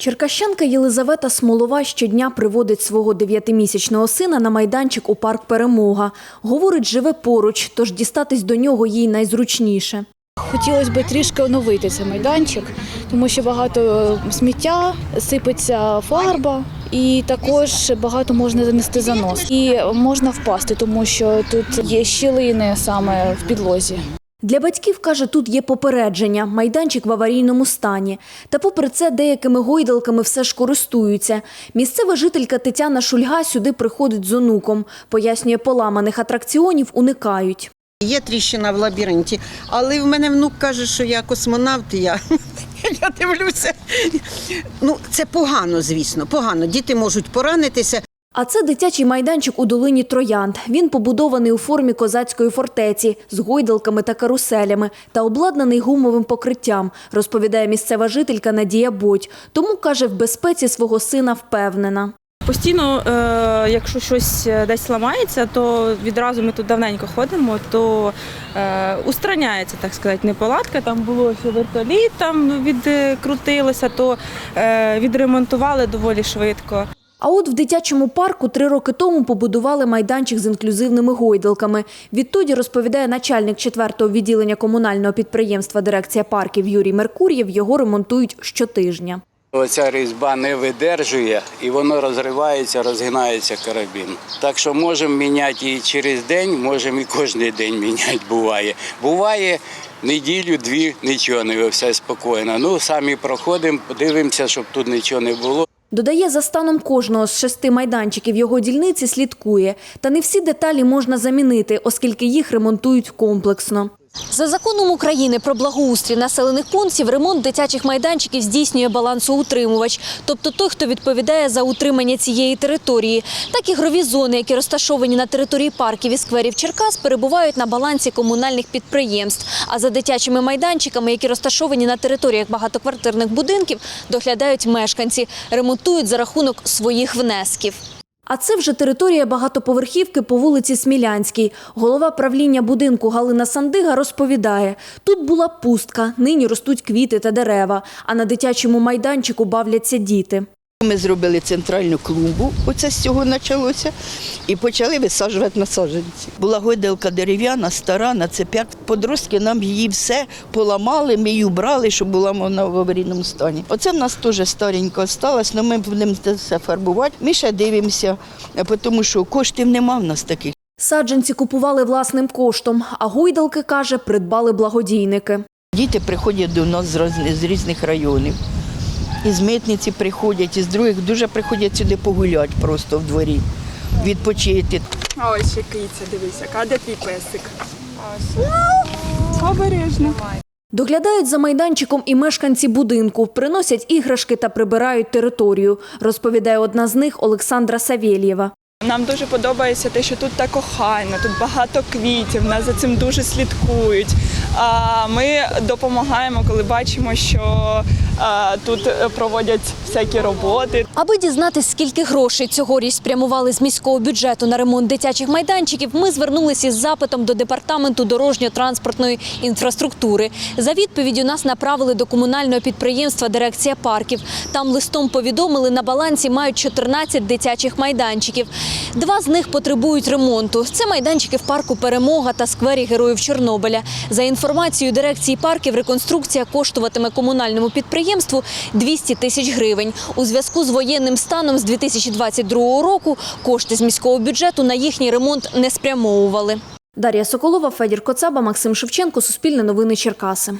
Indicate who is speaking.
Speaker 1: Черкащанка Єлизавета Смолова щодня приводить свого дев'ятимісячного сина на майданчик у парк Перемога. Говорить, живе поруч, тож дістатись до нього їй найзручніше.
Speaker 2: Хотілося б трішки оновити цей майданчик, тому що багато сміття, сипеться фарба. І також багато можна занести занос. І можна впасти, тому що тут є щілини саме в підлозі.
Speaker 1: Для батьків, каже, тут є попередження, майданчик в аварійному стані. Та попри це деякими гойдалками все ж користуються. Місцева жителька Тетяна Шульга сюди приходить з онуком. Пояснює, поламаних атракціонів уникають.
Speaker 3: Є тріщина в лабіринті, але в мене внук каже, що я космонавт, я, я дивлюся. Ну, це погано, звісно, погано. Діти можуть поранитися.
Speaker 1: А це дитячий майданчик у долині Троянд. Він побудований у формі козацької фортеці з гойдалками та каруселями та обладнаний гумовим покриттям, розповідає місцева жителька Надія Бодь. Тому, каже, в безпеці свого сина впевнена.
Speaker 4: Постійно, е, якщо щось е, десь ламається, то відразу ми тут давненько ходимо, то е, устраняється, так сказати, неполадка. Там було вертоліт, там відкрутилося, то відремонтували доволі швидко.
Speaker 1: А от в дитячому парку три роки тому побудували майданчик з інклюзивними гойдалками. Відтоді, розповідає начальник 4-го відділення комунального підприємства дирекція парків Юрій Меркур'єв, його ремонтують щотижня.
Speaker 5: Оця різьба не видержує і воно розривається, розгинається карабін. Так що можемо міняти і через день, можемо і кожен день міняти буває. Буває неділю-дві нічого не все спокійно. Ну самі проходимо, дивимося, щоб тут нічого не було.
Speaker 1: Додає, за станом кожного з шести майданчиків його дільниці слідкує. Та не всі деталі можна замінити, оскільки їх ремонтують комплексно. За законом України про благоустрій населених пунктів ремонт дитячих майданчиків здійснює балансоутримувач, тобто той, хто відповідає за утримання цієї території. Так ігрові зони, які розташовані на території парків і скверів Черкас, перебувають на балансі комунальних підприємств. А за дитячими майданчиками, які розташовані на територіях багатоквартирних будинків, доглядають мешканці, ремонтують за рахунок своїх внесків. А це вже територія багатоповерхівки по вулиці Смілянській. Голова правління будинку Галина Сандига розповідає, тут була пустка, нині ростуть квіти та дерева, а на дитячому майданчику бавляться діти.
Speaker 6: Ми зробили центральну клумбу, оце з цього почалося, і почали висаджувати насадженці. Була гойдалка дерев'яна, стара, на цепях. Подростки нам її все поламали, ми її убрали, щоб була вона в аварійному стані. Оце в нас теж старенько осталось, але ми будемо це все фарбувати. Ми ще дивимося, тому що коштів нема в нас таких.
Speaker 1: Саджанці купували власним коштом, а гойдалки, каже, придбали благодійники.
Speaker 6: Діти приходять до нас з різних районів. Із митниці приходять, із других дуже приходять сюди погуляти просто в дворі, відпочити.
Speaker 7: А ось ще киця, дивися, а де твій песик? Ось. Обережно.
Speaker 1: Доглядають за майданчиком і мешканці будинку, приносять іграшки та прибирають територію, розповідає одна з них Олександра Савєлєва.
Speaker 7: Нам дуже подобається те, що тут так охайно, тут багато квітів, нас за цим дуже слідкують. Ми допомагаємо, коли бачимо, що тут проводять всякі роботи.
Speaker 1: Аби дізнатись, скільки грошей цьогоріч спрямували з міського бюджету на ремонт дитячих майданчиків, ми звернулися із запитом до департаменту дорожньо-транспортної інфраструктури. За відповіддю нас направили до комунального підприємства Дирекція парків. Там листом повідомили, на балансі мають 14 дитячих майданчиків. Два з них потребують ремонту. Це майданчики в парку Перемога та сквері Героїв Чорнобиля. За інформацією дирекції парків, реконструкція коштуватиме комунальному підприємству 200 тисяч гривень. У зв'язку з воєнним станом з 2022 року кошти з міського бюджету на їхній ремонт не спрямовували. Дар'я Соколова, Федір Коцаба, Максим Шевченко, Суспільне новини Черкаси.